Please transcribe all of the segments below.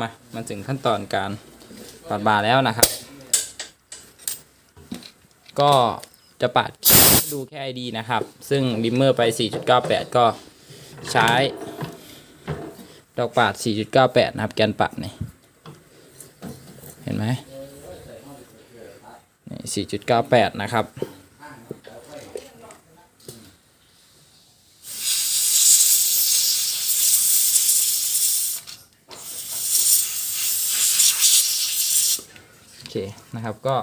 มามาถึงขั้นตอนการปัดบาร์แล้วนะครับ ก็จะปัดดูแค่ ID นะครับ ซึ่งดิมเมอร์ไป 4.98 ก็ใช้ ดอกปาด 4.98 นะครับ แกนปัดนี่ เห็นไหมนี่4.98 นะครับ โอเค นะครับก็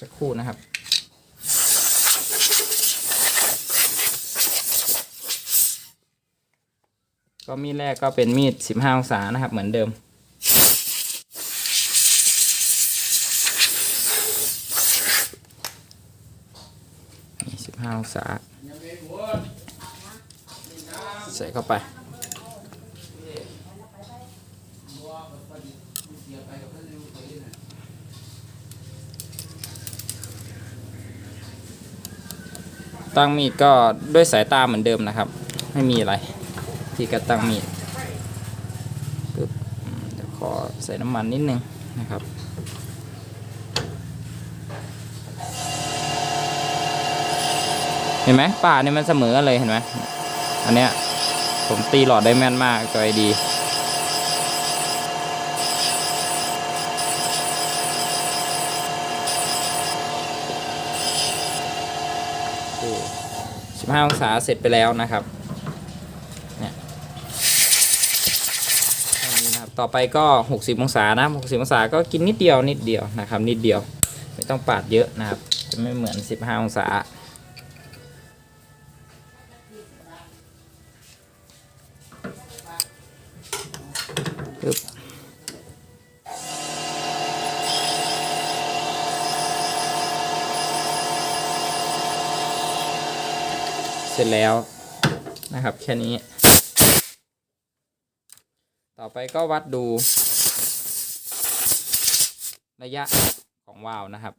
สักครู่นะครับก็มีดแรกก็เป็นมีด 15 องศานะครับ เหมือนเดิม นี่ 15 องศา ใส่เข้าไป ตั้งมีดก็ด้วยสายตาเหมือนเดิมนะครับ ไม่มีอะไร ที่กระตั้งมีดปึ๊บเดี๋ยวขอใส่น้ำมันนิดนึงนะครับเห็นไหมป่าเนี่ยมันเสมอเลยเห็นไหมอันเนี้ยผมตีหลอดได้แม่นมากจอยดี สิบห้าองศาเสร็จไปแล้วนะครับเนี่ยนี้นะครับ ต่อไปก็หกสิบองศานะหกสิบองศาก็กินนิดเดียวนิดเดียวนะครับ นิดเดียว ไม่ต้องปาดเยอะนะครับ จะไม่เหมือนสิบห้าองศาปึ๊บ เสร็จแล้วนะครับแค่นี้ ต่อไปก็วัดดู ระยะของวาล์วนะครับ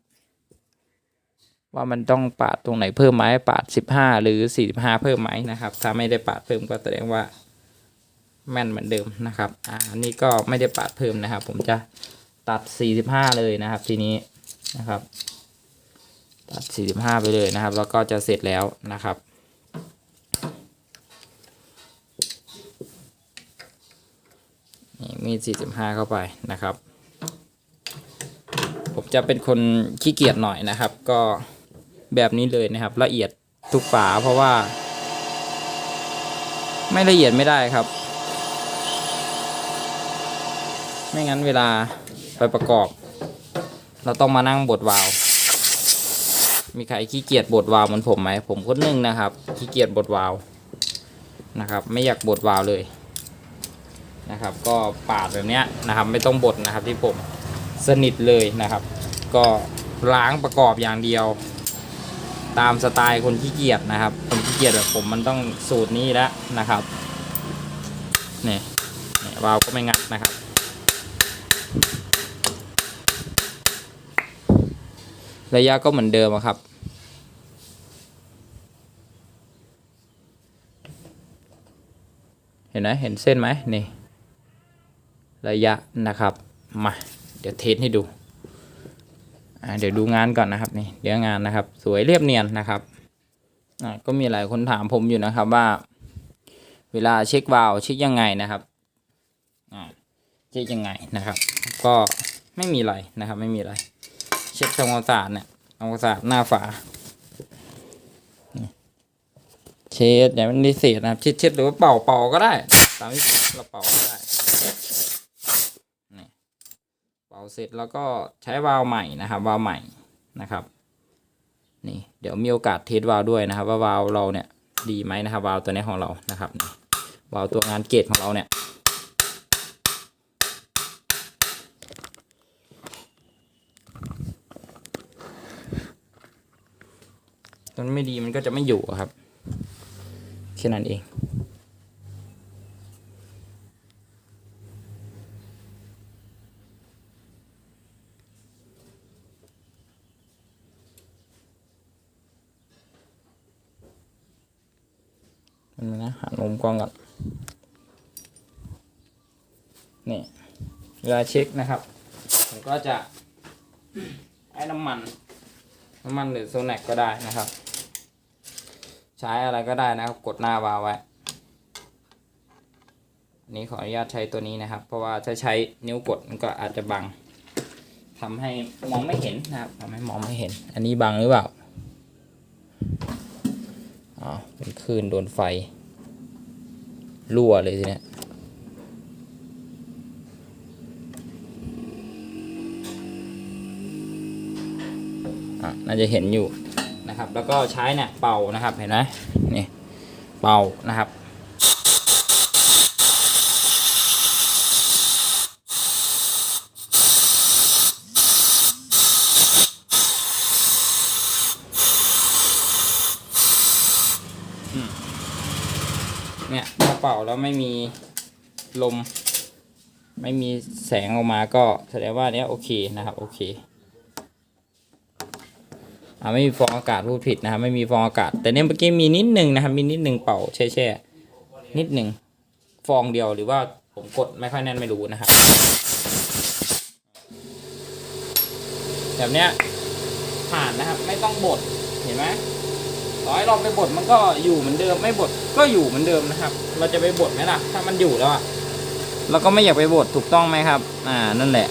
ว่ามันต้องปาดตรงไหนเพิ่มไหมปาด 15 หรือ 45 เพิ่มไหมนะครับ ถ้าไม่ได้ปาดเพิ่มก็แสดงว่าแม่นเหมือนเดิมนะครับ อ่าอันนี้ก็ไม่ได้ปาดเพิ่มนะครับ ผมจะตัด 45 เลยนะครับ ทีนี้นะครับ ตัด 45 ไปเลยนะครับ แล้วก็จะเสร็จแล้วนะครับ มีด 45 เข้าไปนะครับ ผมจะเป็นคนขี้เกียจหน่อยนะครับ ก็แบบนี้เลยนะครับ ละเอียดทุกฝาเพราะว่า ไม่ละเอียดไม่ได้ครับ ไม่งั้นเวลาไปประกอบ เราต้องมานั่งบดวาล์วมีใครขี้เกียจบดวาล์วเหมือนผมไหมผมคนหนึงนะครับขี้เกียจบดวาล์วนะครับ ไม่อยากบดวาล์วเลย นะครับ ก็ปาดแบบนี้นะครับไม่ต้องบดนะครับที่ผมสนิทเลยนะครับ ก็ล้างประกอบอย่างเดียว ตามสไตล์คนขี้เกียจนะครับ คนขี้เกียจแบบผมมันต้องสูตรนี้แล้วนะครับนี่นี่วาล์วก็ไม่งัดนะครับ ระยะก็เหมือนเดิมครับเห็นไหมเห็นเส้นไหมนี่ ระยะนะครับ มา เดี๋ยวเทสให้ดู เดี๋ยวดูงานก่อนนะครับนี่ เดี๋ยวงานนะครับ สวยเรียบเนียนนะครับ ก็มีหลายคนถามผมอยู่นะครับว่า เวลาเช็ควาล์วเช็คยังไงนะครับเช็คยังไงนะครับ ก็ไม่มีอะไรนะครับ ไม่มีอะไร เช็คทำความสะอาดเนี่ยทำความสะอาดหน้าฝาเช็ดอย่ามันดิเศษนะครับเช็ดเช็ดหรือว่าเป่าเป่าก็ได้ ตามที่เราเป่าก็ได้ นี่ เสร็จแล้วก็ใช้วาล์วใหม่นะครับวาล์วใหม่นะครับนี่เดี๋ยวมีโอกาสเทสวาล์วด้วยนะครับว่าวาล์วเราเนี่ยดีไหมนะครับวาล์วตัวนี้ของเรานะครับวาล์วตัวงานเกตของเราเนี่ยมันไม่ดีมันก็จะไม่อยู่ครับแค่นั้นเอง มันนะหันมุมกล้องก่อนนี่เวลาเช็คนะครับ ผมก็จะไอ้น้ำมัน น้ำมันหรือโซแนกก็ได้นะครับ ใช้อะไรก็ได้นะครับ กดหน้าวาไว้นนี้ขออนุญาตใช้ตัวนี้นะครับ เพราะว่าถ้าใช้นิ้วกดมันก็อาจจะบังทำให้มองไม่เห็นนะครับทำให้มองไม่เห็น อันนี้บังหรือเปล่า อ๋อเป็นคลื่นโดนไฟ รั่วเลยทีเนี้ยอะน่าจะเห็นอยู่นะครับ แล้วก็ใช้เนี่ยเป่านะครับเห็นไหมนี่เป่านะครับ เป่าแล้วไม่มีลม ไม่มีแสงออกมาก็แสดงว่าเนี้ยโอเคนะครับโอเคอ่าไม่มีฟองอากาศพูดผิดนะครับไม่มีฟองอากาศ แต่เนี่ยเมื่อกี้มีนิดหนึ่งนะครับมีนิดหนึ่งเป่าแช่แช่ๆนิดหนึ่งฟองเดียวหรือว่าผมกดไม่ค่อยแน่นไม่รู้นะครับ แบบเนี้ยผ่านนะครับไม่ต้องบดเห็นไหม ต่อให้เราไปบดมันก็อยู่เหมือนเดิม ไม่บดก็อยู่เหมือนเดิมนะครับ เราจะไปบดไหมล่ะ ถ้ามันอยู่แล้วอะเราก็ไม่อยากไปบดถูกต้องไหมครับ อ่านั่นแหละ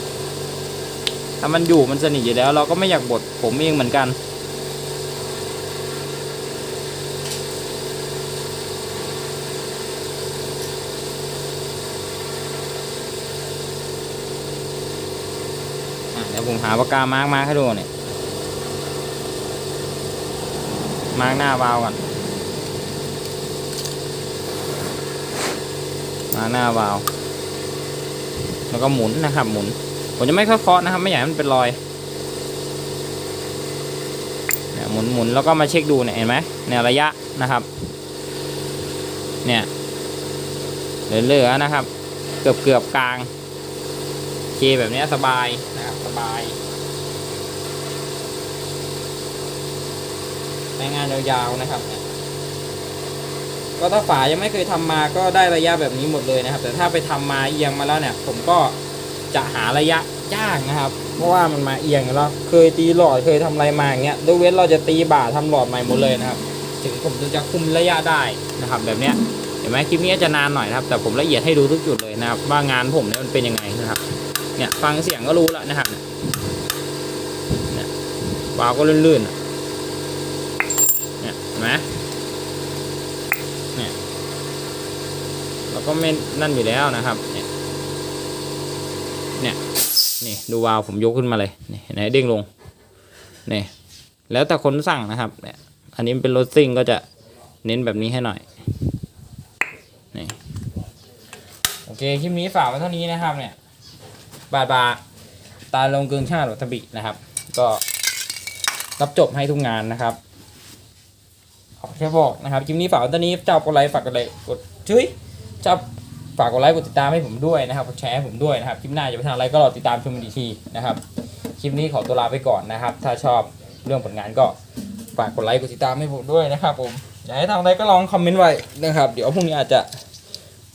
ถ้ามันอยู่มันสนิทอยู่แล้ว เราก็ไม่อยากบดผมเองเหมือนกันเดี๋ยวผมหาปากกามาร์กมาให้ดูเนี่ย มาร์กหน้าวาล์วก่อนมาหน้าวาล์วแล้วก็หมุนนะครับ หมุน ผมจะไม่ค่อยเคาะนะครับ ไม่อยากให้มันเป็นรอยเนี่ยหมุนหมุนแล้วก็มาเช็คดูเนี่ยเห็นไหมเนี่ยระยะนะครับ เนี่ยเหลือๆนะครับ เกือบเกือบๆกลางเคแบบเนี้ยสบายนะครับสบายใช้ งานยาวๆนะครับเนี่ยก็ถ้าฝายังไม่เคยทำมาก็ได้ระยะแบบนี้หมดเลยนะครับ แต่ถ้าไปทำมาเอียงมาแล้วเนี่ย ผมก็จะหาระยะยากนะครับ เพราะว่ามันมาเอียงแล้วเคยตีหลอดเคยทำอะไรมาอย่างเงี้ยยกเว้นเราจะตีบ่าทำหลอดใหม่หมดเลยนะครับ ถึงผมจะคุมระยะได้นะครับ แบบเนี้ยเห็นไหมคลิปนี้จะนานหน่อยนะครับ แต่ผมละเอียดให้ดูทุกจุดเลยนะครับ ว่างานผมเนี่ยมันเป็นยังไงนะครับ เนี่ยฟังเสียงก็รู้แล้วนะครับเนี่ยวาวก็ลื่นๆอะเนี่ยเห็น ไหมเนี่ยเราก็ไม่นั่นอยู่แล้วนะครับ เนี่ยเนี่ยนี่ดูวาล์วผมยกขึ้นมาเลยนี่เห็นไหนเด้งลงนี่แล้วแต่คนสั่งนะครับเนี่ยอันนี้เป็นรถซิ่งก็จะเน้นแบบนี้ให้หน่อยนี่โอเคคลิปนี้ฝากไว้เท่านี้นะครับเนี่ยบาบาตาลงเกึงชาติวัตบินะครับ ก็รับจบให้ทุกงานนะครับ เอแค่บอกนะครับคลิปนี้ฝากตอนนี้เจ้ากดไลค์ฝากกดไลค์กดช่วยเจ้าฝากกดไลค์กดติดตามให้ผมด้วยนะครับกดแชร์ให้ผมด้วยนะครับคลิปหน้าจะไปทางอะไรก็รอติดตามชมดีทีนะครับคลิปนี้ขอตัวลาไปก่อนนะครับ ถ้าชอบเรื่องผลงานก็ฝากกดไลค์กดติดตามให้ผมด้วยนะครับผมอยากให้ทำอะไรก็ลองคอมเมนต์ไว้นะครับ เดี๋ยวพรุ่งนี้อาจจะ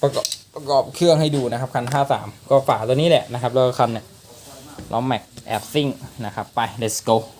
ประกอบประกอบเครื่องให้ดูนะครับคัน 53 ก็ฝากตัวนี้แหละนะครับแล้วก็คันเนี่ยล้อแม็กแอบซิ่งนะครับไป let's go